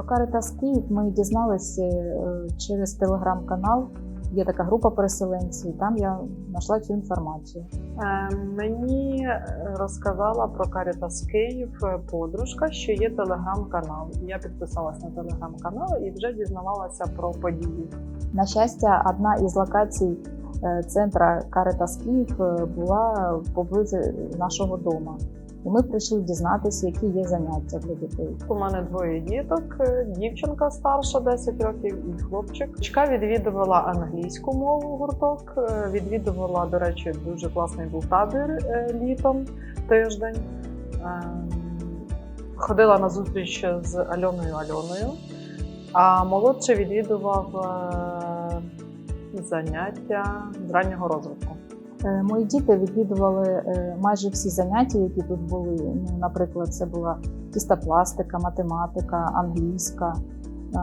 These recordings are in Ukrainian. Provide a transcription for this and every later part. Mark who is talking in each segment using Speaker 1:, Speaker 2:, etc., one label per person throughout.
Speaker 1: Про Каритас Київ ми дізналися е, через телеграм-канал. Є така група переселенців, там я знайшла цю інформацію.
Speaker 2: Е, Мені розказала про Caritas Київ е, подружка, що є телеграм-канал. Я підписалась на телеграм-канал і вже дізнавалася про події.
Speaker 1: На щастя, одна із локацій центра Каритас Київ була поблизу нашого дому. І ми прийшли дізнатися, які є заняття для дітей.
Speaker 2: У мене двоє діток: дівчинка старша 10 років і хлопчик. Дочка відвідувала англійську мову гурток. е, Відвідувала, до речі, дуже класний був табір е, літом тиждень. Ем, Ходила на зустріч з Альоною Альоною. А молодший відвідував е, заняття з раннього розвитку.
Speaker 1: Е, Мої діти відвідували е, майже всі заняття, які тут були. Ну, наприклад, це була кістопластика, математика, англійська. Е,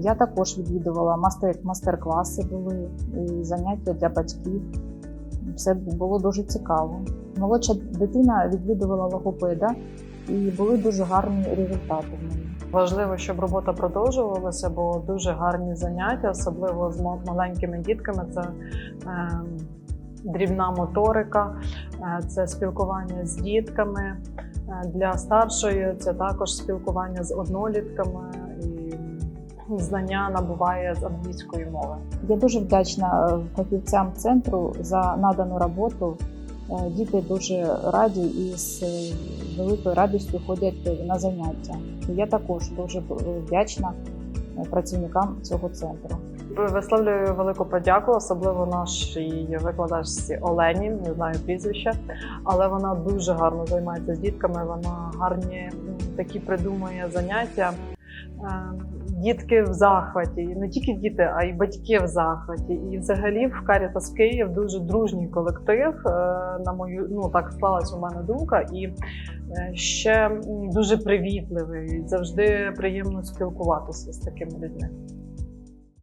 Speaker 1: Я також відвідувала мастер, мастер-класи були і заняття для батьків. Все було дуже цікаво. Молодша дитина відвідувала логопеда і були дуже гарні результати в неї.
Speaker 2: Важливо, щоб робота продовжувалася, бо дуже гарні заняття, особливо з маленькими дітками. Це е, дрібна моторика, е, це спілкування з дітками. Е, для старшої це також спілкування з однолітками і знання набуває з англійської мови.
Speaker 1: Я дуже вдячна е, фахівцям центру за надану роботу. Діти дуже раді і з великою радістю ходять на заняття. Я також дуже вдячна працівникам цього центру.
Speaker 2: Висловлюю велику подяку, особливо нашій викладачці Олені, не знаю прізвища, але вона дуже гарно займається з дітками. Вона гарні такі придумує заняття. Е, Дітки в захваті, І не тільки діти, а й батьки в захваті. І взагалі в Карітас Київ дуже дружній колектив. е, На мою ну так склалась у мене думка, і е, ще дуже привітливий. Завжди приємно спілкуватися з такими людьми.